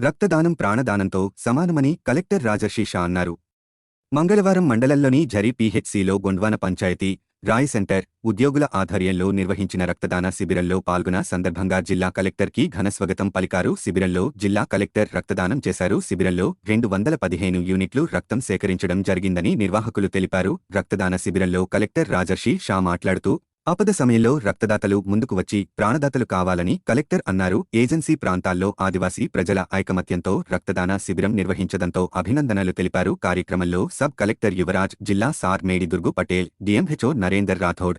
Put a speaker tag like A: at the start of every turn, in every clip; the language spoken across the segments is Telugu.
A: రక్తదానం ప్రాణదానంతో సమానమని కలెక్టర్ రాజశీష షా అన్నారు. మంగళవారం మండలంలోని జరీ పీహెచ్సిలో గొండ్వాన పంచాయతీ రాయ్ సెంటర్ ఉద్యోగుల ఆధ్వర్యంలో నిర్వహించిన రక్తదాన శిబిరంలో పాల్గొన్న సందర్భంగా జిల్లా కలెక్టర్కి ఘనస్వాగతం పలికారు. శిబిరంలో జిల్లా కలెక్టర్ రక్తదానం చేశారు. శిబిరంలో రెండు వందల పదిహేను యూనిట్లు రక్తం సేకరించడం జరిగిందని నిర్వాహకులు తెలిపారు. రక్తదాన శిబిరంలో కలెక్టర్ రాజర్షి షా మాట్లాడుతూ ఆపద సమయంలో రక్తదాతలు ముందుకు వచ్చి ప్రాణదాతలు కావాలని కలెక్టర్ అన్నారు. ఏజెన్సీ ప్రాంతాల్లో ఆదివాసీ ప్రజల ఐకమత్యంతో రక్తదాన శిబిరం నిర్వహించడంతో అభినందనలు తెలిపారు. కార్యక్రమంలో సబ్ కలెక్టర్ యువరాజ్ జిల్లా sir Medidurgu Patel DMHO Narender Rathod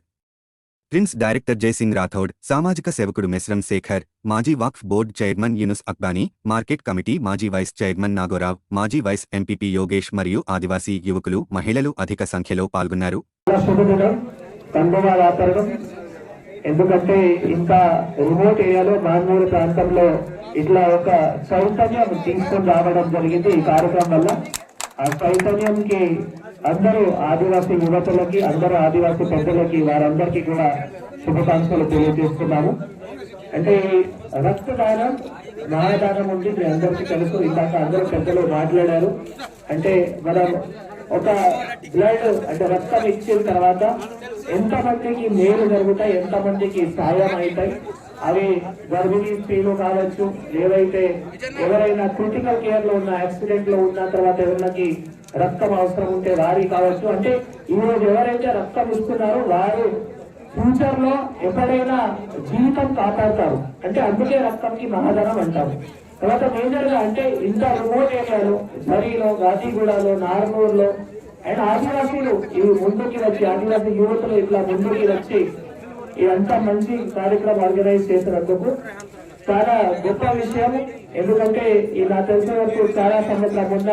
A: prince director Jaisingh Rathod సామాజిక సేవకుడు మెస్రం శేఖర్ మాజీ Waqf board chairman Yunus Akbani market committee మాజీ వైస్ చైర్మన్ నాగోరావ్ మాజీ వైస్ ఎంపీపీ యోగేష్ మరియు ఆదివాసీ యువకులు మహిళలు అధిక సంఖ్యలో పాల్గొన్నారు.
B: చాలా శుభదినం ఎందుకంటే ఇంకా రిమోట్ ఏరియాలో మాన్మూరు ప్రాంతంలో ఇట్లా ఒక చైతన్యం తీసుకొని రావడం జరిగింది ఈ కార్యక్రమం వల్ల. ఆ చైతన్యంకి అందరూ ఆదివాసీ యువతలకి అందరూ ఆదివాసీ పెద్దలకి వారందరికీ కూడా శుభాకాంక్షలు తెలియజేస్తున్నాము. అంటే ఈ రక్తదానం మహాదానం ఉంది మీ అందరికీ తెలుసు. ఇందాక అందరూ పెద్దలు మాట్లాడారు. అంటే మనం ఒక బ్లడ్ అంటే రక్తం ఇచ్చిన తర్వాత ఎంతమందికి మేలు జరుగుతాయి ఎంత మందికి సాయం అవుతాయి అవి గర్భిణీ స్త్రీలు కావచ్చు ఏవైతే ఎవరైనా క్రిటికల్ కేర్లో ఉన్న యాక్సిడెంట్లో ఉన్న తర్వాత ఎవరికి రక్తం అవసరం ఉంటే వారి కావచ్చు. అంటే ఈ రోజు ఎవరైతే రక్తం ఇస్తున్నారో వారు ఫ్యూచర్లో ఎప్పుడైనా జీవితం కాపాడతారు. అంటే అందుకే రక్తంకి మహాధనం అంటారు. తర్వాత మేజర్గా అంటే ఇంత రిమోట్ ఏరియాలో సరిలో గాజీగూడలో నార్మూర్లో ఆయన ఆదివాసీలు. ఇవి ముందుకి వచ్చి ఆదివాసీ యువతులు ఇట్లా ముందుకి వచ్చి ఇదంతా మంచి కార్యక్రమం ఆర్గనైజ్ చేసినందుకు చాలా గొప్ప విషయం. ఎందుకంటే ఈ నా తెలిసిన వరకు చాలా సంవత్సరాల ఉన్న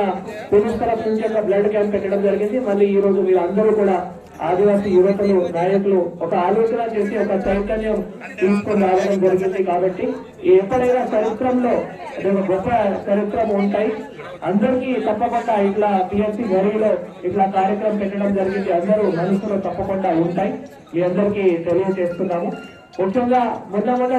B: పోలీస్ తరఫు నుంచి ఒక బ్లడ్ క్యాంప్ పెట్టడం జరిగింది. మళ్ళీ ఈ రోజు మీరు అందరూ కూడా ఆదివాసీ యువకులు నాయకులు ఒక ఆలోచన చేసి ఒక చైతన్యం తీసుకుని రావడం జరిగింది కాబట్టి ఎప్పుడైనా చరిత్రంలో గొప్ప చరిత్రం ఉంటాయి అందరికీ తప్పకుండా ఇట్లా పిఎస్సి గరీలో ఇట్లా కార్యక్రమం పెట్టడం జరిగింది. అందరూ మనసులో తప్పకుండా ఉంటాయి. మీ అందరికీ తెలియజేస్తున్నాము. ముఖ్యంగా మొన్న మొన్న